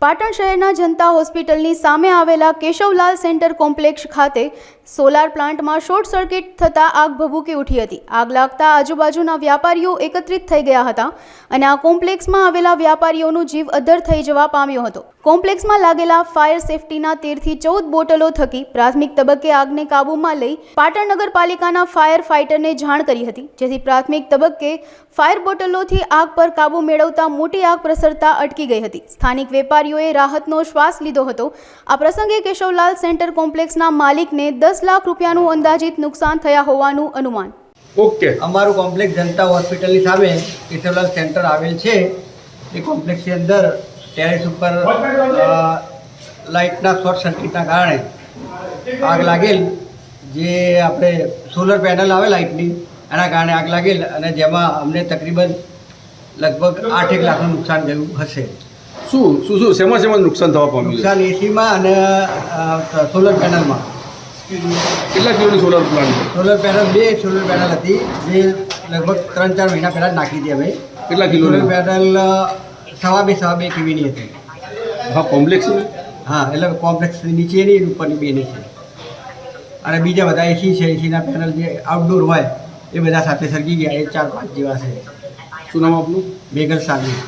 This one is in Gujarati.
પાટણ શહેરના જનતા હોસ્પિટલની સામે આવેલા કેશવલાલ સેન્ટર કોમ્પ્લેક્ષ ખાતે સોલાર પ્લાન્ટમાં શોર્ટ સર્કિટ થતાં આગ ભભૂકી ઉઠી હતી. આગ લાગતા આજુબાજુના વ્યાપારીઓ એકત્રિત થઈ ગયા હતા અને આ કોમ્પ્લેક્સમાં આવેલા વ્યાપારીઓનો જીવ અદ્ધર થઈ જવા પામ્યો હતો. કોમ્પ્લેક્સમાં લાગેલા ફાયર સેફટીના તેરથી ચૌદ બોટલો થકી પ્રાથમિક તબક્કે આગને કાબૂમાં લઈ પાટણ નગરપાલિકાના ફાયર ફાઇટરને જાણ કરી હતી, જેથી પ્રાથમિક તબક્કે ફાયર બોટલોથી આગ પર કાબૂ મેળવતા મોટી આગ પ્રસરતા અટકી ગઈ હતી. સ્થાનિક વેપારીઓએ રાહતનો શ્વાસ લીધો હતો. આ પ્રસંગે કેશવલાલ સેન્ટર કોમ્પ્લેક્સના માલિકને દસ લાખ રૂપિયાનું અંદાજિત નુકસાન થયા હોવાનું અનુમાન. ઓકે. અમારું કોમ્પ્લેક્સ જનતા હોસ્પિટલની સામે કેશવલાલ સેન્ટર આવેલ છે. એ કોમ્પ્લેક્સની અંદર ટેરેસ ઉપર લાઇટના શોર્ટ સર્કિટના કારણે આગ લાગેલ જે આપણે સોલર પેનલ આવે લાઇટની એના કારણે આગ લાગેલ અને જેમાં અમને તકરીબન લગભગ આઠેક લાખનું નુકસાન થયું હશે. શું શું શું? શેમાં શેમાં નુકસાન થવા પામ્યું નુકસાન એસીમાં અને સોલર પેનલમાં. કેટલા કિલોની સોલર પ્લાન્ટ સોલર પેનલ બે સોલર પેનલ હતી. જે લગભગ ત્રણ ચાર મહિના પહેલાં જ નાખી હતી અમે. કેટલા સોલર કિલોની પેનલ સવા બે સવા બે કેવીની હતી. હા કોમ્પ્લેક્સ હા એટલે કોમ્પ્લેક્સ નીચેની ઉપરની બેની છે અને બીજા બધા એસી છે એસીના પેનલ જે આઉટડોર હોય એ બધા સાથે સરકી ગયા. એ ચાર પાંચ જેવા છે. શું નામ આપનું? બેગલ સાગી